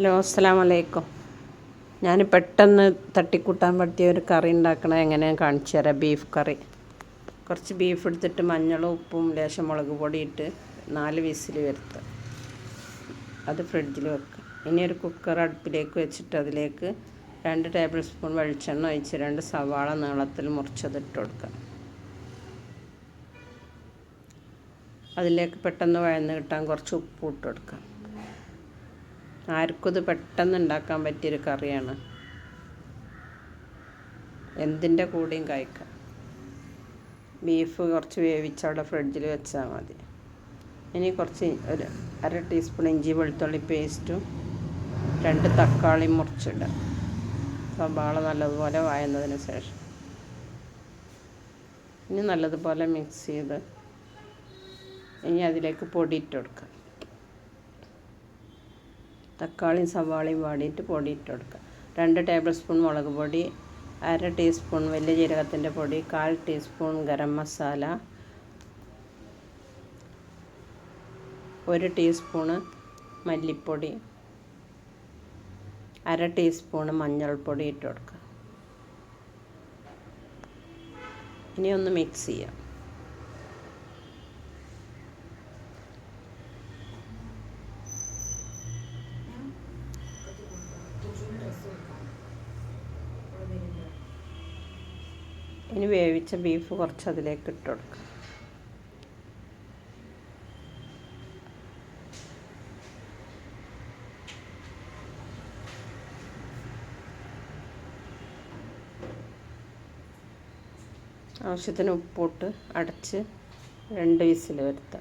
Hello അസ്സാം വലൈക്കും ഞാൻ പെട്ടെന്ന് തട്ടിക്കൂട്ടാൻ പറ്റിയ ഒരു കറി ഉണ്ടാക്കണ എങ്ങനെയാണ് കാണിച്ചു തരാം. Beef curry. കുറച്ച് ബീഫ് എടുത്തിട്ട് മഞ്ഞളും ഉപ്പും ലേശം മുളക് പൊടി ഇട്ട് നാല് വിസിൽ വരുത്തുക. അത് ഫ്രിഡ്ജിൽ വെക്കുക. ഇനി ഒരു കുക്കർ അടുപ്പിലേക്ക് വെച്ചിട്ട് അതിലേക്ക് രണ്ട് ടേബിൾ സ്പൂൺ വെളിച്ചെണ്ണ ഒഴിച്ച് രണ്ട് സവാള നീളത്തിൽ മുറിച്ചത് ഇട്ട് കൊടുക്കുക. അതിലേക്ക് പെട്ടെന്ന് വഴന്ന് കിട്ടാൻ കുറച്ച് ഉപ്പ് ഇട്ട് കൊടുക്കാം ആർക്കും ഇത് പെട്ടെന്ന് ഉണ്ടാക്കാൻ പറ്റിയൊരു കറിയാണ്. എന്തിന്റെ കൂടെയും കഴിക്കാം. ബീഫ് കുറച്ച് വേവിച്ച് അവിടെ ഫ്രിഡ്ജിൽ വെച്ചാൽ മതി. ഇനി കുറച്ച് ഒരു അര ടീസ്പൂൺ ഇഞ്ചി വെളുത്തുള്ളി പേസ്റ്റും രണ്ട് തക്കാളി മുറിച്ചിടുക. സവാള നല്ലതുപോലെ വായുന്നതിന് ശേഷം. ഇനി നല്ലതുപോലെ മിക്സ് ചെയ്ത് ഇനി അതിലേക്ക് പൊടി ഇട്ട് കൊടുക്കുക. തക്കാളിയും സവാളയും വാടിയിട്ട് പൊടി ഇട്ട് കൊടുക്കുക. രണ്ട് ടേബിൾ സ്പൂൺ മുളക് പൊടി അര ടീസ്പൂൺ വലിയ ജീരകത്തിന്റെ പൊടി കാൽ ടീസ്പൂൺ ഗരം മസാല ഒരു ടീസ്പൂണ് മല്ലിപ്പൊടി അര ടീസ്പൂണ് മഞ്ഞൾപ്പൊടി ഇട്ട് കൊടുക്കുക. ഇനി ഒന്ന് മിക്സ് ചെയ്യാം. ഇനി വേവിച്ച ബീഫ് കുറച്ച് അതിലേക്ക് ഇട്ട് കൊടുക്കുക ആവശ്യത്തിന് ഉപ്പിട്ട് അടച്ച് രണ്ട് വിസിൽ വരുത്തുക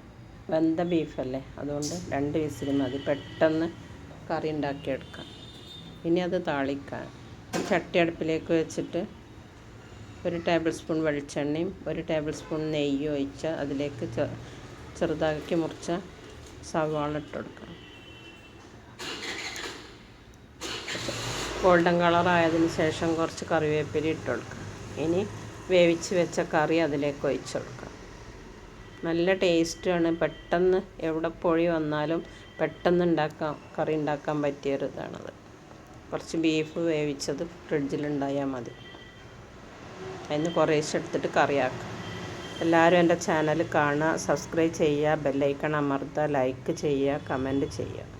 വെന്ത ബീഫല്ലേ അതുകൊണ്ട് രണ്ട് വിസിൽ മതി. പെട്ടെന്ന് കറി ഉണ്ടാക്കിയെടുക്കാം. ഇനി അത് താളിക്കാൻ ചട്ടി അടുപ്പിലേക്ക് വെച്ചിട്ട് ഒരു ടേബിൾ സ്പൂൺ വെളിച്ചെണ്ണയും ഒരു ടേബിൾ സ്പൂൺ നെയ്യും ഒഴിച്ച് അതിലേക്ക് ചെറുതാക്കി മുറിച്ച സവാള ഇട്ട് കൊടുക്കണം ഗോൾഡൻ കളറായതിന് ശേഷം കുറച്ച് കറിവേപ്പില ഇട്ട് കൊടുക്കാം. ഇനി വേവിച്ച് വെച്ച കറി അതിലേക്ക് ഒഴിച്ചു കൊടുക്കാം. നല്ല ടേസ്റ്റാണ്. പെട്ടെന്ന് എവിടെ പൊഴി വന്നാലും പെട്ടെന്ന് ഉണ്ടാക്കാം കറി ഉണ്ടാക്കാൻ പറ്റിയൊരു ഇതാണത്. കുറച്ച് ബീഫ് വേവിച്ചത് ഫ്രിഡ്ജിലുണ്ടായാൽ മതി. അതിന് കുറേശ്ശെ എടുത്തിട്ട് കറിയാക്കുക എല്ലാവരും എന്റെ ചാനൽ കാണുക സബ്സ്ക്രൈബ് ചെയ്യുക ബെല്ലൈക്കൺ അമർത്തുക ലൈക്ക് ചെയ്യുക കമന്റ് ചെയ്യുക.